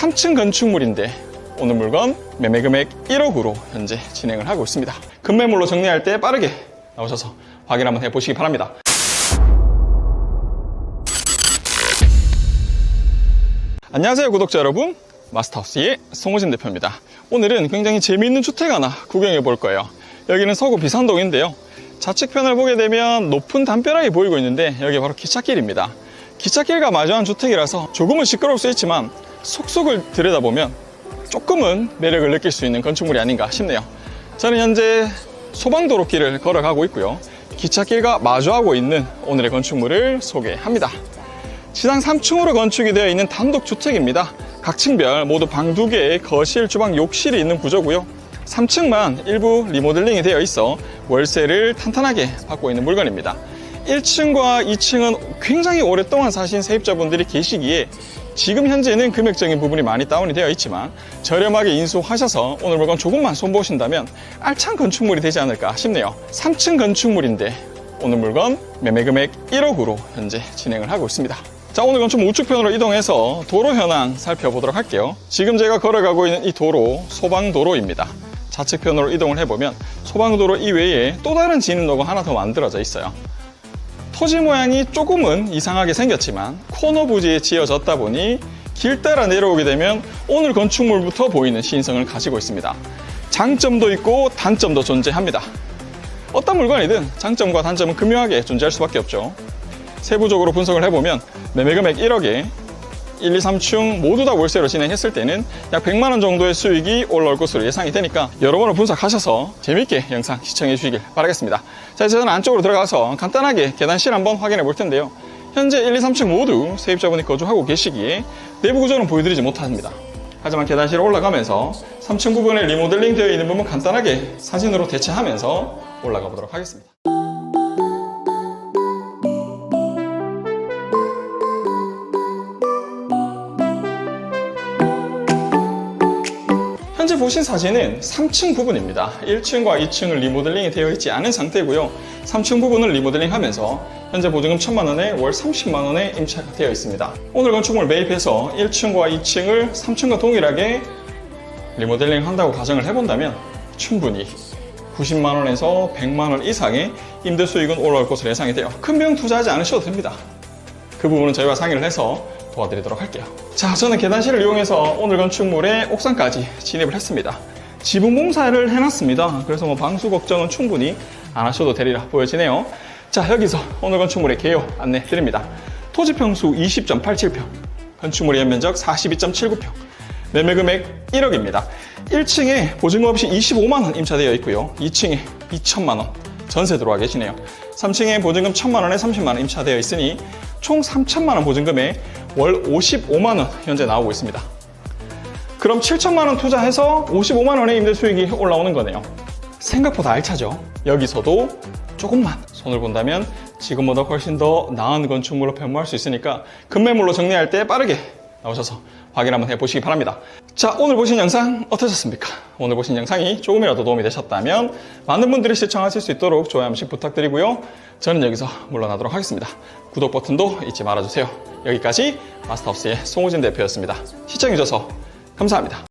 3층 건축물인데 오늘 물건 매매 금액 1억으로 현재 진행을 하고 있습니다. 급매물로 정리할 때 빠르게 나오셔서 확인 한번 해보시기 바랍니다. 안녕하세요 구독자 여러분. 마스터하우스의 송호진 대표입니다. 오늘은 굉장히 재미있는 주택 하나 구경해 볼 거예요. 여기는 서구 비산동인데요. 좌측편을 보게 되면 높은 담벼락이 보이고 있는데 여기 바로 기찻길입니다 기찻길과 마주한 주택이라서 조금은 시끄러울 수 있지만 속속을 들여다보면 조금은 매력을 느낄 수 있는 건축물이 아닌가 싶네요 저는 현재 소방도로길을 걸어가고 있고요 기찻길과 마주하고 있는 오늘의 건축물을 소개합니다 지상 3층으로 건축이 되어 있는 단독주택입니다. 각 층별 모두 방 2개, 거실, 주방, 욕실이 있는 구조고요. 3층만 일부 리모델링이 되어 있어 월세를 탄탄하게 받고 있는 물건입니다. 1층과 2층은 굉장히 오랫동안 사신 세입자분들이 계시기에 지금 현재는 금액적인 부분이 많이 다운이 되어 있지만 저렴하게 인수하셔서 오늘 물건 조금만 손보신다면 알찬 건축물이 되지 않을까 싶네요. 3층 건축물인데 오늘 물건 매매 금액 1억으로 현재 진행을 하고 있습니다. 자, 오늘 건축 우측편으로 이동해서 도로 현황 살펴보도록 할게요. 지금 제가 걸어가고 있는 이 도로 소방도로입니다. 좌측편으로 이동을 해보면 소방도로 이외에 또 다른 진입로가 하나 더 만들어져 있어요. 토지 모양이 조금은 이상하게 생겼지만 코너 부지에 지어졌다 보니 길 따라 내려오게 되면 오늘 건축물부터 보이는 신성을 가지고 있습니다. 장점도 있고 단점도 존재합니다. 어떤 물건이든 장점과 단점은 교묘하게 존재할 수밖에 없죠. 세부적으로 분석을 해보면 매매 금액 1억에 1, 2, 3층 모두 다 월세로 진행했을 때는 약 100만 원 정도의 수익이 올라올 것으로 예상이 되니까 여러분을 분석하셔서 재밌게 영상 시청해 주시길 바라겠습니다. 자, 이제 저는 안쪽으로 들어가서 간단하게 계단실 한번 확인해 볼 텐데요. 현재 1, 2, 3층 모두 세입자분이 거주하고 계시기에 내부 구조는 보여드리지 못합니다. 하지만 계단실에 올라가면서 3층 부분에 리모델링 되어 있는 부분 간단하게 사진으로 대체하면서 올라가 보도록 하겠습니다. 현재 보신 사진은 3층 부분입니다. 1층과 2층을 리모델링이 되어 있지 않은 상태고요. 3층 부분을 리모델링 하면서 현재 보증금 1천만 원에 월 30만 원에 임차가 되어 있습니다. 오늘 건축물 매입해서 1층과 2층을 3층과 동일하게 리모델링 한다고 가정을 해본다면 충분히 90만 원에서 100만 원 이상의 임대 수익은 올라올 것으로 예상이 돼요. 큰 비용 투자하지 않으셔도 됩니다. 그 부분은 저희와 상의를 해서 도와드리도록 할게요. 자, 저는 계단실을 이용해서 오늘 건축물의 옥상까지 진입을 했습니다. 지붕 공사를 해놨습니다. 그래서 뭐 방수 걱정은 충분히 안 하셔도 되리라 보여지네요. 자, 여기서 오늘 건축물의 개요 안내 드립니다. 토지 평수 20.87평, 건축물의 연면적 42.79평, 매매 금액 1억입니다. 1층에 보증금 없이 25만 원 임차되어 있고요. 2층에 2천만 원 전세 들어와 계시네요. 3층에 보증금 1천만 원에 30만 원 임차되어 있으니 총 3천만 원 보증금에 월 55만 원 현재 나오고 있습니다. 그럼 7천만 원 투자해서 55만 원의 임대 수익이 올라오는 거네요. 생각보다 알차죠. 여기서도 조금만 손을 본다면 지금보다 훨씬 더 나은 건축물로 변모할 수 있으니까 급매물로 정리할 때 빠르게 나오셔서 확인 한번 해보시기 바랍니다. 자, 오늘 보신 영상 어떠셨습니까? 오늘 보신 영상이 조금이라도 도움이 되셨다면 많은 분들이 시청하실 수 있도록 좋아요 한 번씩 부탁드리고요. 저는 여기서 물러나도록 하겠습니다. 구독 버튼도 잊지 말아주세요. 여기까지 마스터하우스의 송호진 대표였습니다. 시청해주셔서 감사합니다.